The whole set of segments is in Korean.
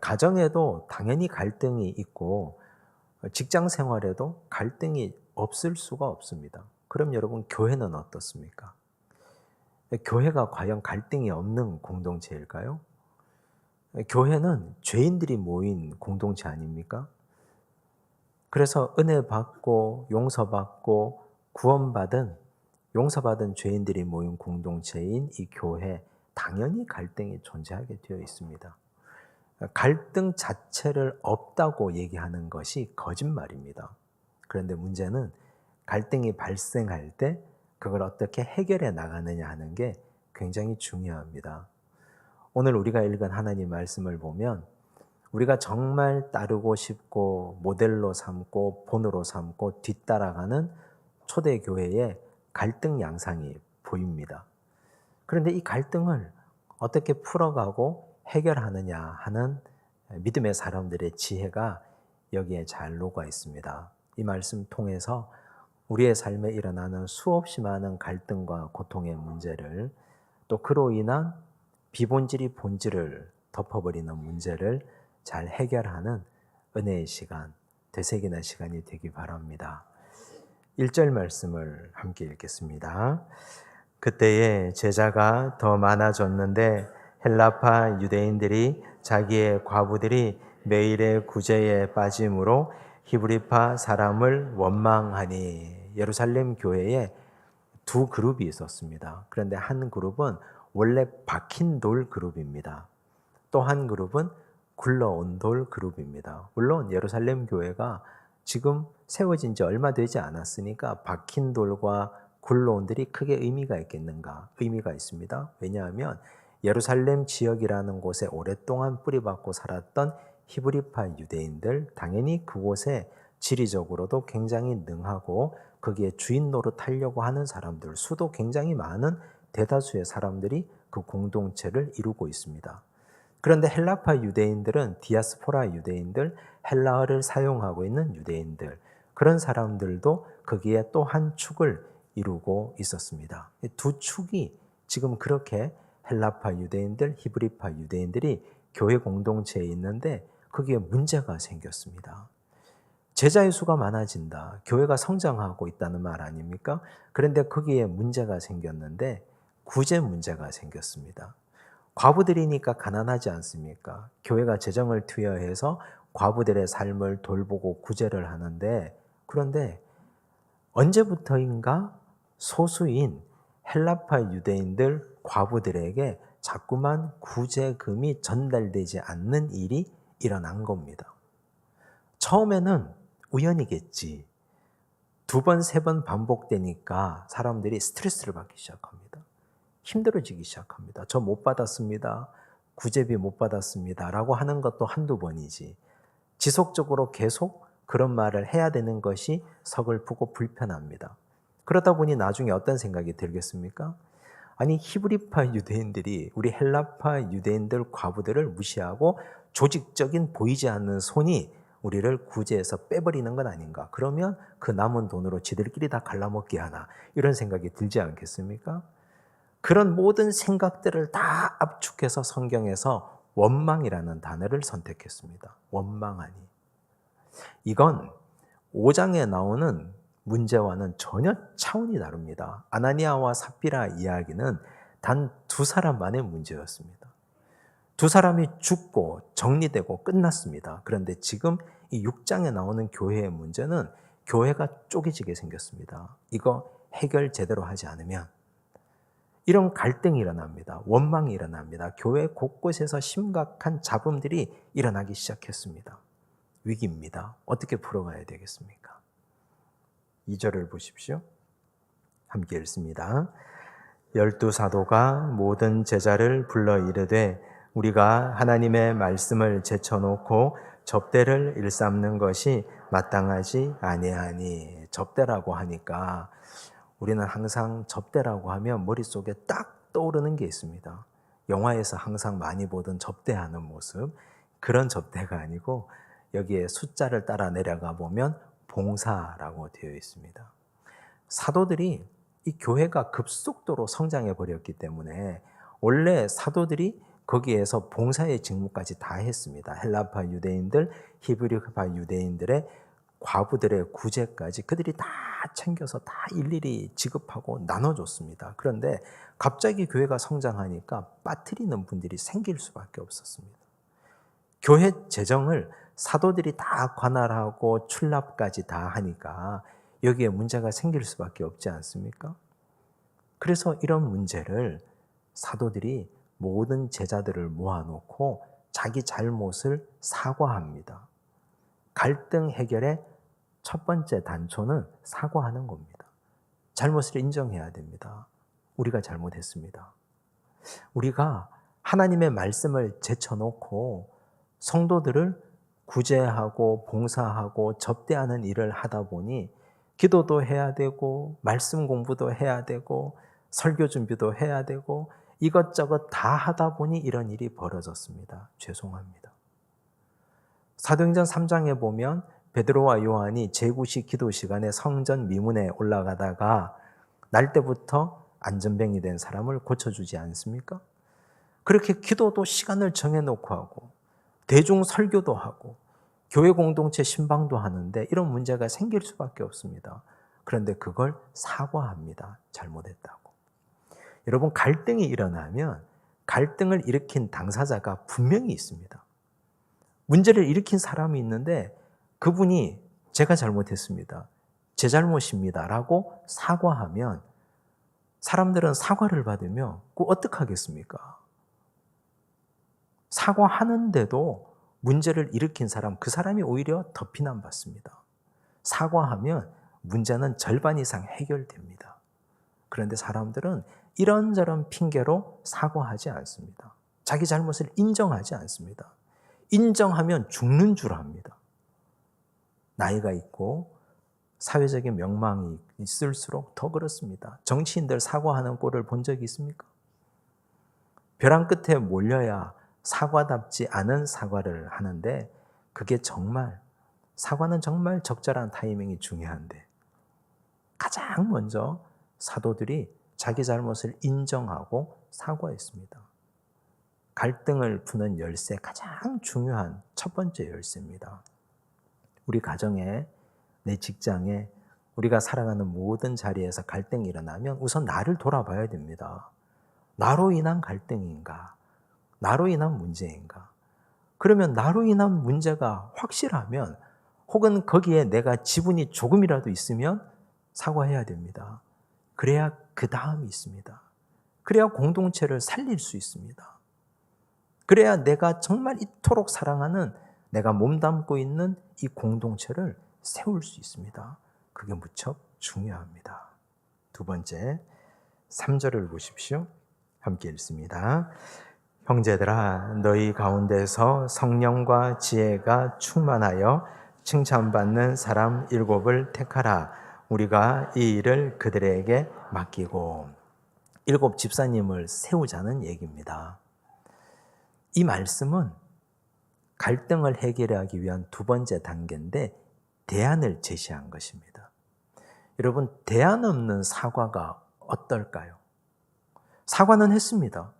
가정에도 당연히 갈등이 있고 직장 생활에도 갈등이 없을 수가 없습니다. 그럼 여러분 교회는 어떻습니까? 교회가 과연 갈등이 없는 공동체일까요? 교회는 죄인들이 모인 공동체 아닙니까? 그래서 은혜 받고 용서받고 구원받은 용서받은 죄인들이 모인 공동체인 이 교회 당연히 갈등이 존재하게 되어 있습니다. 갈등 자체를 없다고 얘기하는 것이 거짓말입니다. 그런데 문제는 갈등이 발생할 때 그걸 어떻게 해결해 나가느냐 하는 게 굉장히 중요합니다. 오늘 우리가 읽은 하나님 말씀을 보면 우리가 정말 따르고 싶고 모델로 삼고 본으로 삼고 뒤따라가는 초대교회의 갈등 양상이 보입니다. 그런데 이 갈등을 어떻게 풀어가고 해결하느냐 하는 믿음의 사람들의 지혜가 여기에 잘 녹아 있습니다. 이 말씀 통해서 우리의 삶에 일어나는 수없이 많은 갈등과 고통의 문제를 또 그로 인한 비본질이 본질을 덮어버리는 문제를 잘 해결하는 은혜의 시간, 되새기는 시간이 되기 바랍니다. 1절 말씀을 함께 읽겠습니다. 그때에 제자가 더 많아졌는데 헬라파 유대인들이 자기의 과부들이 매일의 구제에 빠짐으로 히브리파 사람을 원망하니 예루살렘 교회에 두 그룹이 있었습니다. 그런데 한 그룹은 원래 박힌 돌 그룹입니다. 또 한 그룹은 굴러온 돌 그룹입니다. 물론 예루살렘 교회가 지금 세워진 지 얼마 되지 않았으니까 박힌 돌과 굴러온들이 크게 의미가 있겠는가? 의미가 있습니다. 왜냐하면 예루살렘 지역이라는 곳에 오랫동안 뿌리박고 살았던 히브리파 유대인들 당연히 그곳에 지리적으로도 굉장히 능하고 거기에 주인 노릇하려고 하는 사람들 수도 굉장히 많은 대다수의 사람들이 그 공동체를 이루고 있습니다. 그런데 헬라파 유대인들은 디아스포라 유대인들, 헬라어를 사용하고 있는 유대인들 그런 사람들도 거기에 또 한 축을 이루고 있었습니다. 두 축이 지금 그렇게 헬라파 유대인들, 히브리파 유대인들이 교회 공동체에 있는데 거기에 문제가 생겼습니다. 제자의 수가 많아진다. 교회가 성장하고 있다는 말 아닙니까? 그런데 거기에 문제가 생겼는데 구제 문제가 생겼습니다. 과부들이니까 가난하지 않습니까? 교회가 재정을 투여해서 과부들의 삶을 돌보고 구제를 하는데 그런데 언제부터인가 소수인 헬라파 유대인들 과부들에게 자꾸만 구제금이 전달되지 않는 일이 일어난 겁니다. 처음에는 우연이겠지. 두 번, 세 번 반복되니까 사람들이 스트레스를 받기 시작합니다. 힘들어지기 시작합니다. 저 못 받았습니다. 구제비 못 받았습니다. 라고 하는 것도 한두 번이지. 지속적으로 계속 그런 말을 해야 되는 것이 서글프고 불편합니다. 그러다 보니 나중에 어떤 생각이 들겠습니까? 아니 히브리파 유대인들이 우리 헬라파 유대인들 과부들을 무시하고 조직적인 보이지 않는 손이 우리를 구제해서 빼버리는 건 아닌가? 그러면 그 남은 돈으로 지들끼리 다 갈라먹게 하나? 이런 생각이 들지 않겠습니까? 그런 모든 생각들을 다 압축해서 성경에서 원망이라는 단어를 선택했습니다. 원망하니. 이건 5장에 나오는 문제와는 전혀 차원이 다릅니다. 아나니아와 삽비라 이야기는 단 두 사람만의 문제였습니다. 두 사람이 죽고 정리되고 끝났습니다. 그런데 지금 이 6장에 나오는 교회의 문제는 교회가 쪼개지게 생겼습니다. 이거 해결 제대로 하지 않으면 이런 갈등이 일어납니다. 원망이 일어납니다. 교회 곳곳에서 심각한 잡음들이 일어나기 시작했습니다. 위기입니다. 어떻게 풀어가야 되겠습니까? 2절을 보십시오. 함께 읽습니다. 열두 사도가 모든 제자를 불러 이르되 우리가 하나님의 말씀을 제쳐놓고 접대를 일삼는 것이 마땅하지 아니하니 접대라고 하니까 우리는 항상 접대라고 하면 머릿속에 딱 떠오르는 게 있습니다. 영화에서 항상 많이 보던 접대하는 모습 그런 접대가 아니고 여기에 숫자를 따라 내려가 보면 봉사라고 되어 있습니다. 사도들이 이 교회가 급속도로 성장해 버렸기 때문에 원래 사도들이 거기에서 봉사의 직무까지 다 했습니다. 헬라파 유대인들, 히브리파 유대인들의 과부들의 구제까지 그들이 다 챙겨서 다 일일이 지급하고 나눠줬습니다. 그런데 갑자기 교회가 성장하니까 빠뜨리는 분들이 생길 수밖에 없었습니다. 교회 재정을 사도들이 다 관할하고 출납까지 다 하니까 여기에 문제가 생길 수밖에 없지 않습니까? 그래서 이런 문제를 사도들이 모든 제자들을 모아놓고 자기 잘못을 사과합니다. 갈등 해결의 첫 번째 단초는 사과하는 겁니다. 잘못을 인정해야 됩니다. 우리가 잘못했습니다. 우리가 하나님의 말씀을 제쳐놓고 성도들을 구제하고 봉사하고 접대하는 일을 하다 보니 기도도 해야 되고 말씀 공부도 해야 되고 설교 준비도 해야 되고 이것저것 다 하다 보니 이런 일이 벌어졌습니다. 죄송합니다. 사도행전 3장에 보면 베드로와 요한이 제9시 기도 시간에 성전 미문에 올라가다가 날 때부터 안전병이 된 사람을 고쳐주지 않습니까? 그렇게 기도도 시간을 정해놓고 하고 대중 설교도 하고 교회 공동체 신방도 하는데 이런 문제가 생길 수밖에 없습니다. 그런데 그걸 사과합니다. 잘못했다고. 여러분 갈등이 일어나면 갈등을 일으킨 당사자가 분명히 있습니다. 문제를 일으킨 사람이 있는데 그분이 제가 잘못했습니다. 제 잘못입니다라고 사과하면 사람들은 사과를 받으면 그 어떡하겠습니까? 사과하는데도 문제를 일으킨 사람, 그 사람이 오히려 더 비난받습니다. 사과하면 문제는 절반 이상 해결됩니다. 그런데 사람들은 이런저런 핑계로 사과하지 않습니다. 자기 잘못을 인정하지 않습니다. 인정하면 죽는 줄 압니다. 나이가 있고 사회적인 명망이 있을수록 더 그렇습니다. 정치인들 사과하는 꼴을 본 적이 있습니까? 벼랑 끝에 몰려야 사과답지 않은 사과를 하는데 그게 정말 사과는 정말 적절한 타이밍이 중요한데 가장 먼저 사도들이 자기 잘못을 인정하고 사과했습니다. 갈등을 푸는 열쇠 가장 중요한 첫 번째 열쇠입니다. 우리 가정에, 내 직장에, 우리가 살아가는 모든 자리에서 갈등이 일어나면 우선 나를 돌아봐야 됩니다. 나로 인한 갈등인가? 나로 인한 문제인가? 그러면 나로 인한 문제가 확실하면 혹은 거기에 내가 지분이 조금이라도 있으면 사과해야 됩니다. 그래야 그 다음이 있습니다. 그래야 공동체를 살릴 수 있습니다. 그래야 내가 정말 이토록 사랑하는 내가 몸담고 있는 이 공동체를 세울 수 있습니다. 그게 무척 중요합니다. 두 번째, 3절을 보십시오. 함께 읽습니다. 형제들아, 너희 가운데서 성령과 지혜가 충만하여 칭찬받는 사람 일곱을 택하라. 우리가 이 일을 그들에게 맡기고. 일곱 집사님을 세우자는 얘기입니다. 이 말씀은 갈등을 해결하기 위한 두 번째 단계인데 대안을 제시한 것입니다. 여러분, 대안 없는 사과가 어떨까요? 사과는 했습니다.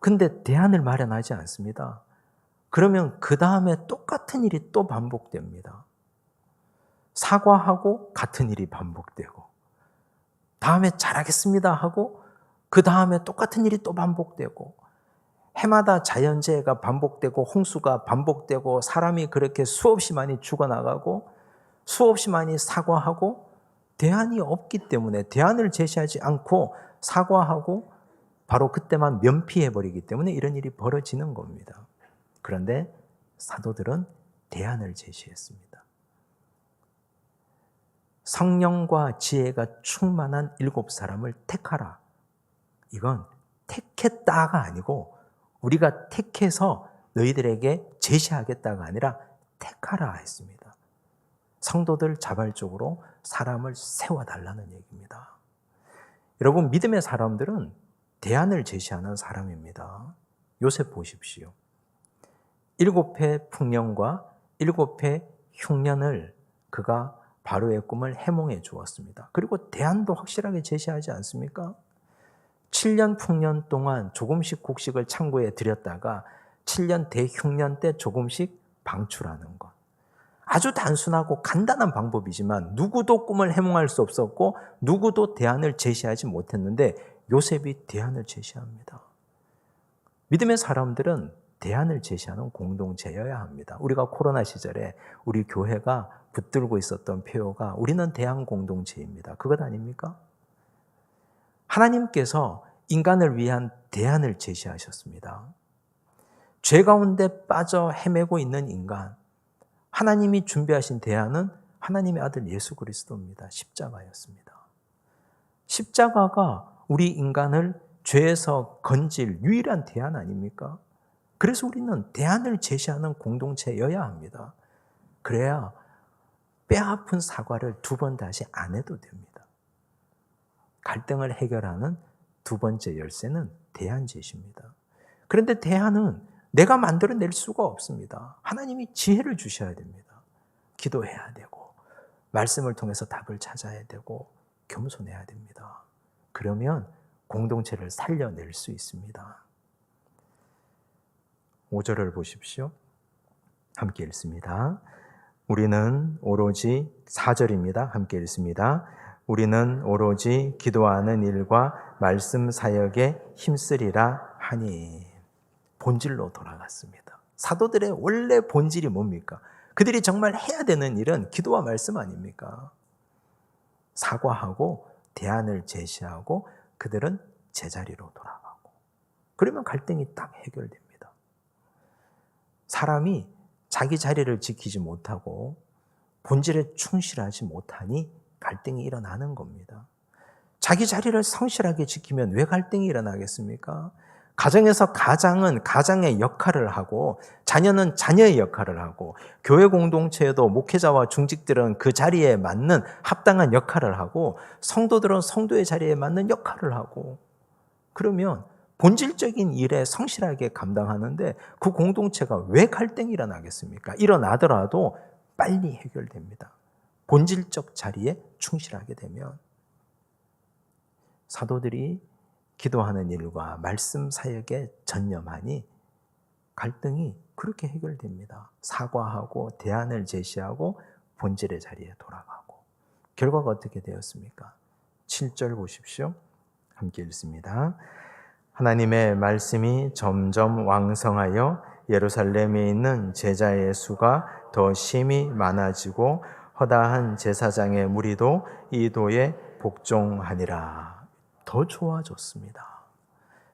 근데 대안을 마련하지 않습니다. 그러면 그 다음에 똑같은 일이 또 반복됩니다. 사과하고 같은 일이 반복되고, 다음에 잘하겠습니다 하고, 그 다음에 똑같은 일이 또 반복되고, 해마다 자연재해가 반복되고 홍수가 반복되고 사람이 그렇게 수없이 많이 죽어나가고 수없이 많이 사과하고 대안이 없기 때문에 대안을 제시하지 않고 사과하고 바로 그때만 면피해버리기 때문에 이런 일이 벌어지는 겁니다. 그런데 사도들은 대안을 제시했습니다. 성령과 지혜가 충만한 일곱 사람을 택하라. 이건 택했다가 아니고 우리가 택해서 너희들에게 제시하겠다가 아니라 택하라 했습니다. 성도들 자발적으로 사람을 세워달라는 얘기입니다. 여러분, 믿음의 사람들은 대안을 제시하는 사람입니다. 요셉 보십시오. 일곱 해 풍년과 일곱 해 흉년을 그가 바로의 꿈을 해몽해 주었습니다. 그리고 대안도 확실하게 제시하지 않습니까? 7년 풍년 동안 조금씩 곡식을 창고에 들였다가 7년 대흉년 때 조금씩 방출하는 것. 아주 단순하고 간단한 방법이지만 누구도 꿈을 해몽할 수 없었고 누구도 대안을 제시하지 못했는데 요셉이 대안을 제시합니다. 믿음의 사람들은 대안을 제시하는 공동체여야 합니다. 우리가 코로나 시절에 우리 교회가 붙들고 있었던 표어가 우리는 대안 공동체입니다. 그것 아닙니까? 하나님께서 인간을 위한 대안을 제시하셨습니다. 죄 가운데 빠져 헤매고 있는 인간, 하나님이 준비하신 대안은 하나님의 아들 예수 그리스도입니다. 십자가였습니다. 십자가가 우리 인간을 죄에서 건질 유일한 대안 아닙니까? 그래서 우리는 대안을 제시하는 공동체여야 합니다. 그래야 뼈아픈 사과를 두 번 다시 안 해도 됩니다. 갈등을 해결하는 두 번째 열쇠는 대안 제시입니다. 그런데 대안은 내가 만들어낼 수가 없습니다. 하나님이 지혜를 주셔야 됩니다. 기도해야 되고, 말씀을 통해서 답을 찾아야 되고, 겸손해야 됩니다. 그러면 공동체를 살려낼 수 있습니다. 5절을 보십시오. 함께 읽습니다. 우리는 오로지 4절입니다. 함께 읽습니다. 우리는 오로지 기도하는 일과 말씀 사역에 힘쓰리라 하니 본질로 돌아갔습니다. 사도들의 원래 본질이 뭡니까? 그들이 정말 해야 되는 일은 기도와 말씀 아닙니까? 사과하고 대안을 제시하고 그들은 제자리로 돌아가고 그러면 갈등이 딱 해결됩니다. 사람이 자기 자리를 지키지 못하고 본질에 충실하지 못하니 갈등이 일어나는 겁니다. 자기 자리를 성실하게 지키면 왜 갈등이 일어나겠습니까? 가정에서 가장은 가장의 역할을 하고 자녀는 자녀의 역할을 하고 교회 공동체에도 목회자와 중직들은 그 자리에 맞는 합당한 역할을 하고 성도들은 성도의 자리에 맞는 역할을 하고 그러면 본질적인 일에 성실하게 감당하는데 그 공동체가 왜 갈등이 일어나겠습니까? 일어나더라도 빨리 해결됩니다. 본질적 자리에 충실하게 되면 사도들이 기도하는 일과 말씀 사역에 전념하니 갈등이 그렇게 해결됩니다. 사과하고 대안을 제시하고 본질의 자리에 돌아가고 결과가 어떻게 되었습니까? 7절 보십시오. 함께 읽습니다. 하나님의 말씀이 점점 왕성하여 예루살렘에 있는 제자의 수가 더 심히 많아지고 허다한 제사장의 무리도 이 도에 복종하니라. 더 좋아졌습니다.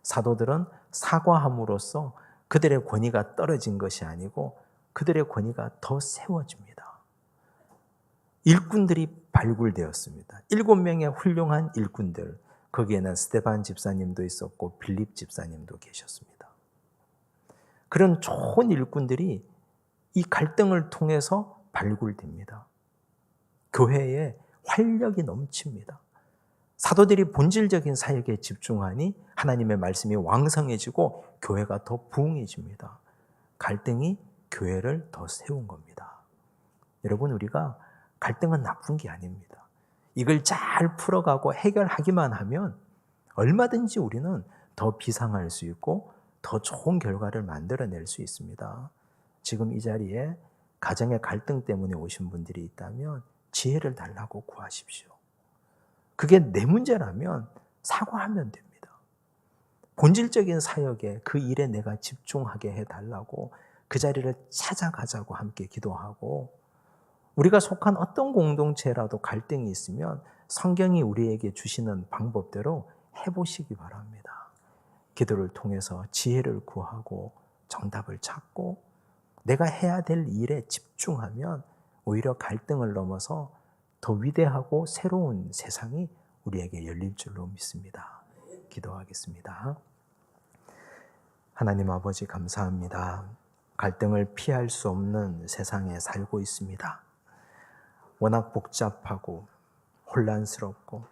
사도들은 사과함으로써 그들의 권위가 떨어진 것이 아니고 그들의 권위가 더 세워집니다. 일꾼들이 발굴되었습니다. 일곱 명의 훌륭한 일꾼들, 거기에는 스테반 집사님도 있었고 빌립 집사님도 계셨습니다. 그런 좋은 일꾼들이 이 갈등을 통해서 발굴됩니다. 교회에 활력이 넘칩니다. 사도들이 본질적인 사역에 집중하니 하나님의 말씀이 왕성해지고 교회가 더 부흥해집니다. 갈등이 교회를 더 세운 겁니다. 여러분, 우리가 갈등은 나쁜 게 아닙니다. 이걸 잘 풀어가고 해결하기만 하면 얼마든지 우리는 더 비상할 수 있고 더 좋은 결과를 만들어낼 수 있습니다. 지금 이 자리에 가정의 갈등 때문에 오신 분들이 있다면 지혜를 달라고 구하십시오. 그게 내 문제라면 사과하면 됩니다. 본질적인 사역에 그 일에 내가 집중하게 해달라고 그 자리를 찾아가자고 함께 기도하고 우리가 속한 어떤 공동체라도 갈등이 있으면 성경이 우리에게 주시는 방법대로 해보시기 바랍니다. 기도를 통해서 지혜를 구하고 정답을 찾고 내가 해야 될 일에 집중하면 오히려 갈등을 넘어서 더 위대하고 새로운 세상이 우리에게 열릴 줄로 믿습니다. 기도하겠습니다. 하나님 아버지 감사합니다. 갈등을 피할 수 없는 세상에 살고 있습니다. 워낙 복잡하고 혼란스럽고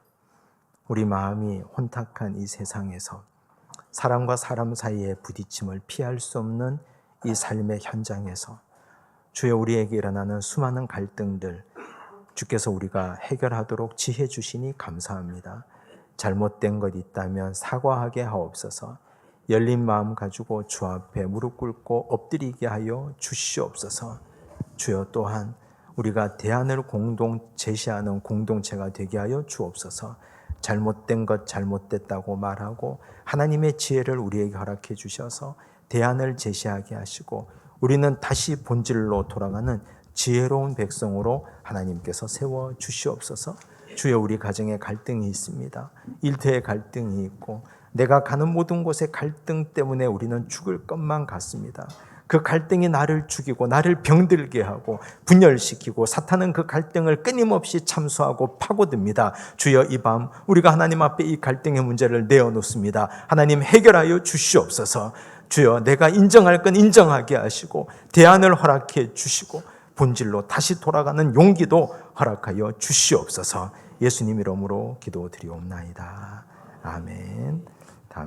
우리 마음이 혼탁한 이 세상에서 사람과 사람 사이의 부딪힘을 피할 수 없는 이 삶의 현장에서 주여 우리에게 일어나는 수많은 갈등들 주께서 우리가 해결하도록 지혜 주시니 감사합니다. 잘못된 것 있다면 사과하게 하옵소서. 열린 마음 가지고 주 앞에 무릎 꿇고 엎드리게 하여 주시옵소서. 주여 또한 우리가 대안을 공동 제시하는 공동체가 되게 하여 주옵소서. 잘못된 것 잘못됐다고 말하고 하나님의 지혜를 우리에게 허락해 주셔서 대안을 제시하게 하시고 우리는 다시 본질로 돌아가는 지혜로운 백성으로 하나님께서 세워 주시옵소서. 주여 우리 가정에 갈등이 있습니다. 일터에 갈등이 있고 내가 가는 모든 곳에 갈등 때문에 우리는 죽을 것만 같습니다. 그 갈등이 나를 죽이고 나를 병들게 하고 분열시키고 사탄은 그 갈등을 끊임없이 참수하고 파고듭니다. 주여 이 밤 우리가 하나님 앞에 이 갈등의 문제를 내어놓습니다. 하나님 해결하여 주시옵소서. 주여 내가 인정할 건 인정하게 하시고 대안을 허락해 주시고 본질로 다시 돌아가는 용기도 허락하여 주시옵소서. 예수님 이름으로 기도드리옵나이다. 아멘.